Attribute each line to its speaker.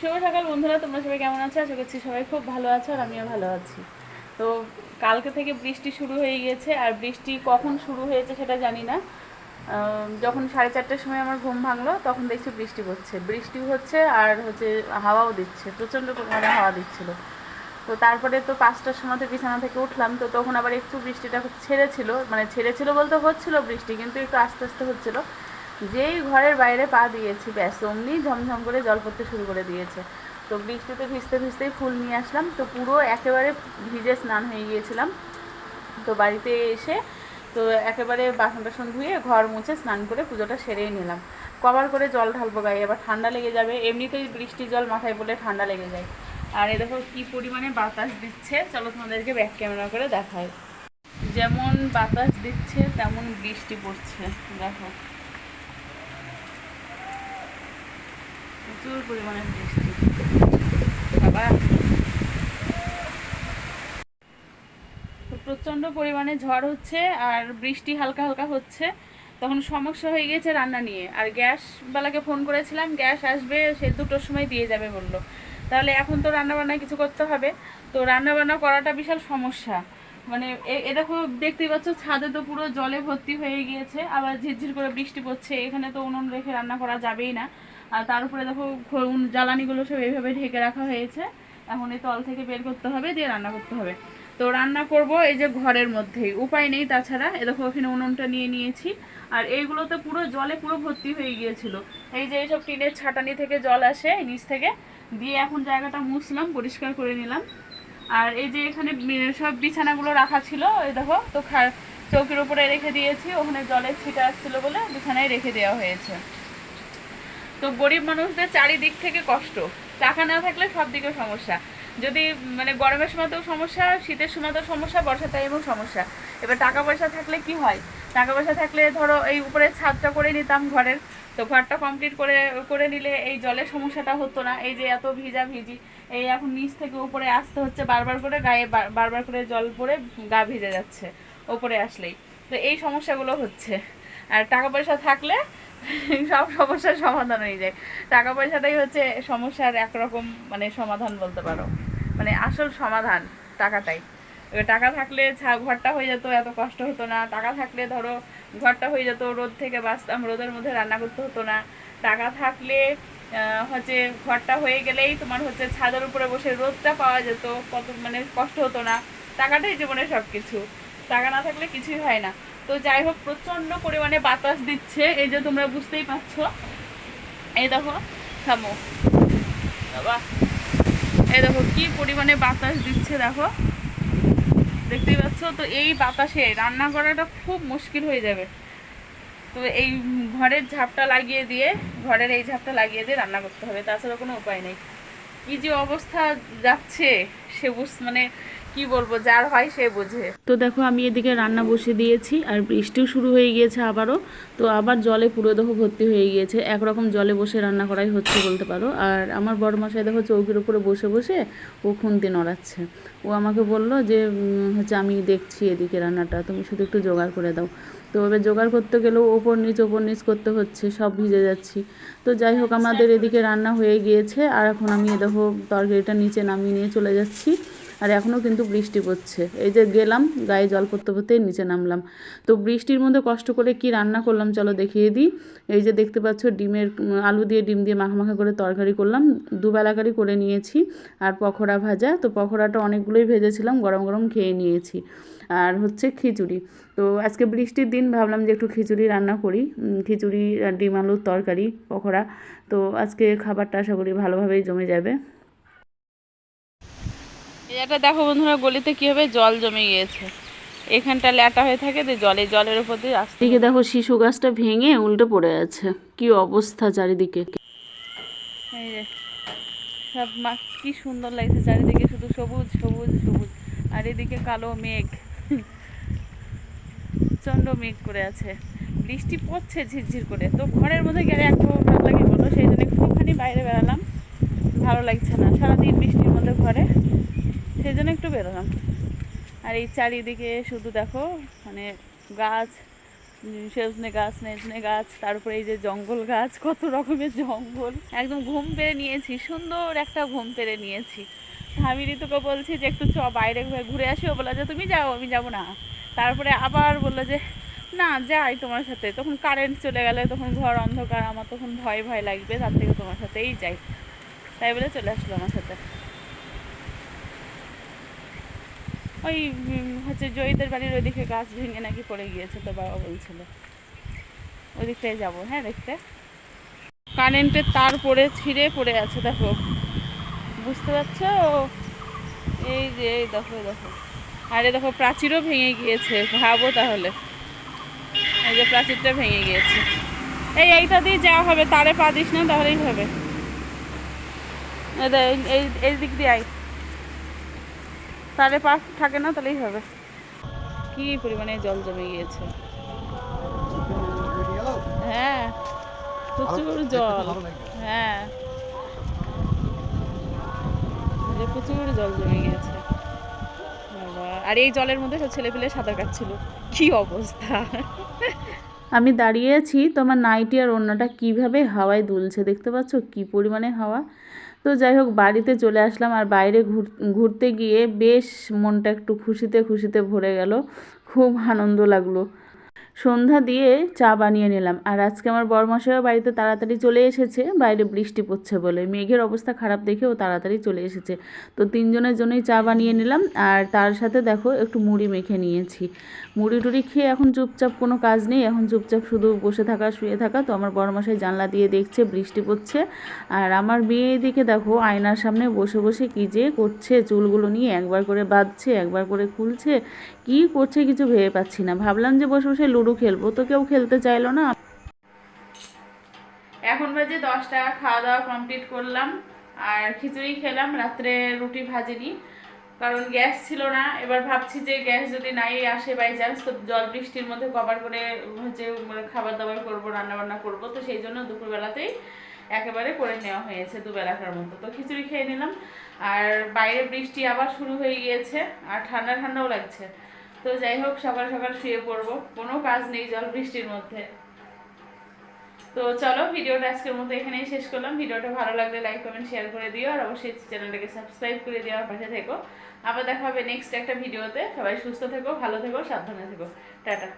Speaker 1: শুভ সকাল বন্ধুরা, তোমরা সবাই কেমন আছো? আশা করছি সবাই খুব ভালো আছো আর আমিও ভালো আছি। তো কালকে থেকে বৃষ্টি শুরু হয়ে গিয়েছে, আর বৃষ্টি কখন শুরু হয়েছে সেটা জানি না। যখন সাড়ে চারটার সময় আমার ঘুম ভাঙলো, তখন দেখছি বৃষ্টি পড়ছে বৃষ্টি হচ্ছে আর হচ্ছে হাওয়াও দিচ্ছে, প্রচণ্ড পরিমাণে হাওয়া দিচ্ছিল। তো তারপরে তো পাঁচটার সময় তো বিছানা থেকে উঠলাম, তো তখন আবার একটু বৃষ্টিটা ছেড়েছিল মানে ছেড়েছিল বলতে হচ্ছিল বৃষ্টি, কিন্তু একটু আস্তে আস্তে হচ্ছিল। যেই ঘরের বাইরে পা দিয়েছি, ব্যাস, অমনি ঝমঝম করে জল পড়তে শুরু করে দিয়েছে। তো বৃষ্টিতে ভিজতে ভিজতেই ফুল নিয়ে আসলাম। তো পুরো একেবারে ভিজে স্নান হয়ে গিয়েছিলাম। তো বাড়িতে এসে তো একেবারে বাসন টাসন ধুয়ে ঘর মুছে স্নান করে পুজোটা সেরেই নিলাম। কবার করে জল ঢালবো গায়ে, এবার ঠান্ডা লেগে যাবে। এমনিতেই বৃষ্টির জল মাথায় পড়লে ঠান্ডা লেগে যায়। আর এ দেখো কী পরিমাণে বাতাস দিচ্ছে। চলো তোমাদেরকে ব্যাক ক্যামেরা করে দেখায় যেমন বাতাস দিচ্ছে, তেমন বৃষ্টি পড়ছে। দেখো। প্রচুর পরিমাণে বৃষ্টি বাবা। প্রচণ্ড পরিমাণে ঝড় হচ্ছে আর বৃষ্টি হালকা হালকা হচ্ছে। তখন সমস্যা হয়ে গেছে রান্না নিয়ে। আর গ্যাস বেলাকে ফোন করেছিলাম, গ্যাস আসবে, সে দুটোর সময় দিয়ে যাবে বলল। তাহলে এখন তো রান্না বান্না কিছু করতে হবে। তো রান্নাবান্না করাটা বিশাল সমস্যা। মানে এ- দেখো, দেখতেই পাচ্ছ, ছাদে তো পুরো জলে ভর্তি হয়ে গিয়েছে, আবার ঝিরঝির করে বৃষ্টি পড়ছে, এখানে তো উনুন রেখে রান্না করা যাবেই না। আর তার উপরে দেখো জ্বালানিগুলো সব এইভাবে ঢেকে রাখা হয়েছে। এখন এই তল থেকে বের করতে হবে, দিয়ে রান্না করতে হবে। তো রান্না করব এই যে ঘরের মধ্যেই, উপায় নেই তাছাড়া। এ দেখো ওখানে উনুনটা নিয়ে নিয়েছি। আর এইগুলোতে পুরো জলে পুরো ভর্তি হয়ে গিয়েছিল। এই যে এইসব টিনের ছাটানি থেকে জল আসে নিচ থেকে। দিয়ে এখন জায়গাটা মুছলাম, পরিষ্কার করে নিলাম। আর এই যে এখানে সব বিছানাগুলো রাখা ছিল, এই দেখো, তো চৌকির উপরে রেখে দিয়েছি, ওখানে জলের ছিটা আসছিল বলে বিছানায় রেখে দেওয়া হয়েছে। তো গরিব মানুষদের চারিদিক থেকে কষ্ট, টাকা না থাকলে সব দিকে সমস্যা। যদি মানে গরমের সময়তেও সমস্যা, শীতের সময়তেও সমস্যা, বর্ষার টাইমেও সমস্যা। এবার টাকা পয়সা থাকলে কি হয়? টাকা পয়সা থাকলে ধরো এই উপরে ছাদটা করে নিতাম ঘরের তো ঘরটা কমপ্লিট করে করে নিলে এই জলের সমস্যাটা হতো না। এই যে এত ভিজা ভিজি, এই এখন নিচ থেকে উপরে আসতে হচ্ছে বারবার করে, গায়ে বারবার করে জল পড়ে গা ভিজে যাচ্ছে ওপরে আসলেই। তো এই সমস্যাগুলো হচ্ছে। আর টাকা পয়সা থাকলে সব সমস্যার সমাধান হয়ে যায়। টাকা পয়সাটাই হচ্ছে সমস্যার একরকম মানে সমাধান বলতে পারো। মানে আসল সমাধান টাকাটাই। এবার টাকা থাকলে ঘরটা হয়ে যেত এত কষ্ট হতো না। টাকা থাকলে ধরো ঘরটা হয়ে যেত রোদ থেকে বাঁচতাম রোদের মধ্যে রান্না করতে হতো না। টাকা থাকলে হচ্ছে ঘরটা হয়ে গেলেই তোমার হচ্ছে ছাদের উপরে বসে রোদটা পাওয়া যেত কত মানে কষ্ট হতো না। টাকাটাই জীবনে সব কিছু টাকা না থাকলে কিছুই হয় না। তো যাই হোক প্রচণ্ড পরিমাণে বাতাস দিচ্ছে এই যে তোমরা বুঝতেই পারছ। এই দেখো থামো। বাবা। এই দেখো কি পরিমাণে বাতাস দিচ্ছে দেখো। দেখতেই পাচ্ছ? তো এই বাতাসে রান্না করাটা খুব মুশকিল হয়ে যাবে। তো এই ঘরের ঝাপটা লাগিয়ে দিয়ে, ঘরের এই ঝাপটা লাগিয়ে দিয়ে রান্না করতে হবে। তাছাড়া কোনো উপায় নেই। কি যে অবস্থা যাচ্ছে, সে বুঝ মানে কি বলব, যার হয় সে বোঝে। তো দেখো, আমি এদিকে রান্না বসে দিয়েছি, আর বৃষ্টিও শুরু হয়ে গিয়েছে আবারও। তো আবার জলে পুরো দেখো ভর্তি হয়ে গিয়েছে। একরকম জলে বসে রান্না করাই হচ্ছে বলতে পারো। আর আমার বড় মশাই দেখো, চৌকির উপরে বসে বসে ও খুন্তি নড়াচ্ছে। ও আমাকে বলল যে হচ্ছে আমি দেখছি এদিকে রান্নাটা, তুমি শুধু একটু জোগাড় করে দাও। তো এবার জোগাড় করতে গেলেও ওপর নিচ ওপর নিচ করতে হচ্ছে, সব ভিজে যাচ্ছি। তো যাই হোক, আমাদের এদিকে রান্না হয়ে গিয়েছে। আর এখন আমি দেখো, তরকারিটা নিচে নামিয়ে নিয়ে চলে যাচ্ছি। আর এখনও কিন্তু বৃষ্টি পড়ছে। এই যে গেলাম, গায়ে জল পড়তে পড়তেই নিচে নামলাম। তো বৃষ্টির মধ্যে কষ্ট করে কি রান্না করলাম চলো দেখিয়ে দিই। এই যে দেখতে পাচ্ছ ডিমের, আলু দিয়ে ডিম দিয়ে মাখা মাখা করে তরকারি করলাম। দুবেলাকারই করে নিয়েছি আর পকোড়া ভাজা। তো পকোড়াটা অনেকগুলোই ভেজেছিলাম, গরম গরম খেয়ে নিয়েছি। আর হচ্ছে খিচুড়ি। তো আজকে বৃষ্টির দিন, ভাবলাম যে একটু খিচুড়ি রান্না করি। খিচুড়ি আর ডিম আলুর তরকারি, পকোড়া। তো আজকে খাবারটা আশা করি ভালোভাবেই জমে যাবে। এটা দেখো বন্ধুরা গলিতে কীভাবে জল জমে গিয়েছে। এখানটা ল্যাটা হয়ে থাকে যে জলে জলের উপর দিয়ে আসতে দিকে দেখো শিশু গাছটা ভেঙে উল্টে পড়ে আছে। কি অবস্থা চারিদিকে? এই যে সব মা কি সুন্দর লাগছে চারিদিকে শুধু সবুজ সবুজ সবুজ। আর এদিকে কালো মেঘ। প্রচণ্ড মেঘ করে আছে। বৃষ্টি পড়ছে ঝিরঝির করে। তো ঘরের মধ্যে গেলে একটু ভালো লাগে বলো সেই জন্য একটুখানি বাইরে বেরালাম ভালো লাগছে না। সারাদিন বৃষ্টির মধ্যে ঘরে। সেই জন্য একটু বেরোলাম। আর এই চারিদিকে শুধু দেখো মানে গাছ, সেজনে গাছ, নেজনে গাছ, তারপরে এই যে জঙ্গল গাছ, কত রকমের জঙ্গল। একদম ঘুম পেরে নিয়েছি, সুন্দর একটা ঘুম পেরে নিয়েছি। আমি ঋতুকে বলছি যে একটু চ বাইরে ঘুরে- ঘুরে আসি ও বলল যে তুমি যাও, আমি যাব না। তারপরে আবার বলল যে, না, যাই তোমার সাথে। তখন কারেন্ট চলে গেলে, তখন ঘর অন্ধকার, আমার তখন ভয় ভয় লাগবে, তার থেকে তোমার সাথেই যাই। তাই বলে চলে আসলো আমার সাথে। ওই হচ্ছে জয়ীদের বাড়ির ওইদিকে গাছ ভেঙে নাকি পড়ে গিয়েছে তো বাবা বলছিল। ওইদিকটাই যাব হ্যাঁ দেখতে। কারেন্টের তার পড়ে, ছিঁড়ে পড়ে আছে, দেখো। বুঝতে পারছ? এই যে, এই দেখো দেখো। আরে দেখো, প্রাচীরও ভেঙে গিয়েছে। ভাবো তাহলে। এই যে, প্রাচীরটা ভেঙে গিয়েছে। এই, এইটা দিয়ে যাওয়া হবে। তারে পা দিস না, তাহলেই হবে। এই দিক দিয়ে আয়। তারে পা থাকে না তাহলেই হবে। কি পরিমাণে জল জমে গিয়েছে? হ্যাঁ প্রচুর জল। হ্যাঁ। প্রচুর জল জমে গিয়েছে। বাবা আর এই জলের মধ্যে সব ছেলে পেলে সাঁতার কাটছিল। কি অবস্থা? আমি দাঁড়িয়ে আছি, তো আমার নাইটি আর ওড়নাটা কীভাবে হাওয়ায় দুলছে দেখতে পাচ্ছ? কি পরিমাণে হাওয়া? তো যাই হোক, বাড়িতে চলে আসলাম আর বাইরে ঘুর, ঘুরতে গিয়ে বেশ মনটা একটু খুশিতে খুশিতে ভরে গেল। খুব আনন্দ লাগল। সন্ধ্যা দিয়ে চা বানিয়ে নিলাম। আর আজকে আমার বরমশাইও বাড়িতে তাড়াতাড়ি চলে এসেছে, বাইরে বৃষ্টি পড়ছে বলে। মেঘের অবস্থা খারাপ দেখে ও তাড়াতাড়ি চলে এসেছে। তো তিনজনের জন্যই চা বানিয়ে নিলাম। আর তার সাথে দেখো, একটু মুড়ি মেখে নিয়েছি। মুড়ি টুড়ি খেয়ে এখন চুপচাপ কোনো কাজ নেই। এখন চুপচাপ শুধু বসে থাকা, শুয়ে থাকা। তো আমার বরমশাই জানলা দিয়ে দেখছে বৃষ্টি পড়ছে। আর আমার মেয়ে এদিকে দেখো, আয়নার সামনে বসে বসে কী যে করছে, চুলগুলো নিয়ে একবার করে বাঁধছে, একবার করে খুলছে। কি করছে কিছু ভেবে পাচ্ছি না। ভাবলাম যে বসে বসে লুডো খেলব। তো কেউ খেলতে চাইলো না। এখন বাজে দশটা খাওয়া দাওয়া কমপ্লিট করলাম। আর খিচুড়ি খেলাম, রাত্রে রুটি ভাজিনি। কারণ গ্যাস ছিল না। এবার ভাবছি যে গ্যাস যদি নাই আসে বাই চান্স তো জল বৃষ্টির মধ্যে কভার করে হচ্ছে মানে খাবার দাবার করব রান্না বান্না করব। তো সেই জন্য দুপুরবেলাতেই একেবারে করে নেওয়া হয়েছে দুবেলাকার মতো। তো খিচুড়ি খেয়ে নিলাম। আর বাইরে বৃষ্টি আবার শুরু হয়ে গিয়েছে। আর ঠান্ডা ঠান্ডাও লাগছে। তো যাই হোক, সকাল সকাল শুয়ে পড়ব। কোনো কাজ নেই জল বৃষ্টির মধ্যে। তো চলো, ভিডিওটা আজকের মতো এখানেই শেষ করলাম। ভিডিওটা ভালো লাগলে লাইক কমেন্ট শেয়ার করে দিও আর অবশ্যই চ্যানেলটাকে সাবস্ক্রাইব করে দিও আর পাশে থেকো। আবার দেখা হবে নেক্সট একটা ভিডিওতে। সবাই সুস্থ থেকো, ভালো থেকো, সাবধানে থেকো। টাটা।